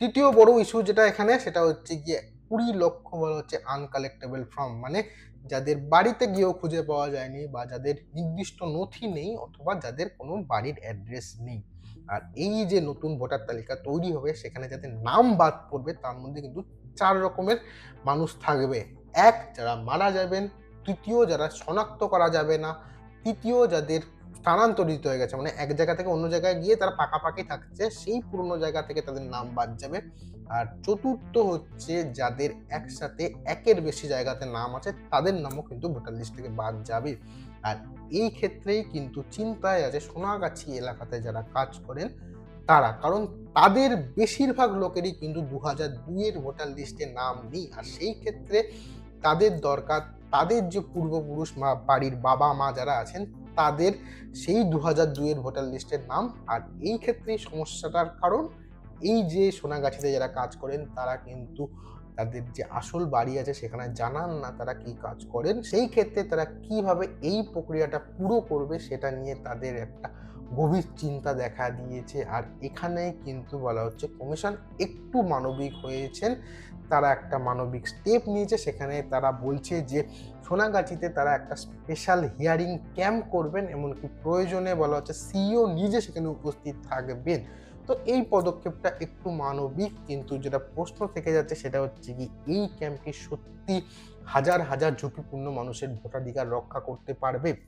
তৃতীয় বড় ইস্যু যেটা এখানে, সেটা হচ্ছে গিয়ে কুড়ি লক্ষ বলা হচ্ছে আনকালেক্টেবল ফর্ম মানে যাদের বাড়িতে গিয়েও খুঁজে পাওয়া যায়নি বা যাদের নির্দিষ্ট নথি নেই অথবা যাদের কোনো বাড়ির অ্যাড্রেস নেই। আর এই যে নতুন ভোটার তালিকা তৈরি হবে, সেখানে যাদের নাম বাদ পড়বে, তার মধ্যে কিন্তু চার রকমের মানুষ থাকবে। এক, যারা মারা যাবেন, তৃতীয়, যারা শনাক্ত করা যাবে না, তৃতীয়, যাদের স্থানান্তরিত হয়ে গেছে। মানে এক জায়গা থেকে অন্য জায়গায় গিয়ে তারা পাকাপাকি থাকছে। সেই পুরনো জায়গা থেকে তাদের নাম বাদ যাবে। আর চতুর্থ হচ্ছে যাদের একসাথে একের বেশি জায়গাতে নাম আছে, তাদের নামও কিন্তু ভোটার লিস্ট থেকে বাদ যাবে। আর এই ক্ষেত্রেই কিন্তু চিন্তায় আছে সোনাগাছি এলাকাতে যারা কাজ করেন তারা। কারণ তাদের বেশিরভাগ লোকেরই কিন্তু দু হাজার দুইয়ের ভোটার লিস্টে নাম নেই। আর সেই ক্ষেত্রে তাদের দরকার, তাদের যে পূর্বপুরুষ মা, বাড়ির বাবা মা যারা আছেন তাদের সেই দু হাজার দুইয়ের ভোটার লিস্টের নাম। আর এই ক্ষেত্রে সমস্যাটার কারণ, এই যে সোনাগাছিতে যারা কাজ করেন, তারা কিন্তু তাদের যে আসল বাড়ি আছে সেখানে জানান না তারা কি কাজ করেন। সেই ক্ষেত্রে তারা কীভাবে এই প্রক্রিয়াটা পুরো করবে সেটা নিয়ে তাদের একটা গভীর চিন্তা দেখা দিয়েছে। আর এখানে কিন্তু বলা হচ্ছে কমিশন একটু মানবিক হয়েছেন। তারা একটা মানবিক স্টেপ নিয়েছে। সেখানে তারা বলছে যে সোনাগাছিতে তারা একটা স্পেশাল হিয়ারিং ক্যাম্প করবেন, এমনকি প্রয়োজনে বলা হচ্ছে সিইও নিজে সেখানে উপস্থিত থাকবেন। তো এই পদক্ষেপটা একটু মানবিক, কিন্তু যেটা প্রশ্ন থেকে যাচ্ছে সেটা হচ্ছে কি, এই ক্যাম্পটি সত্যি হাজার হাজার ঝুঁকিপূর্ণ মানুষের ভোটাধিকার রক্ষা করতে পারবে?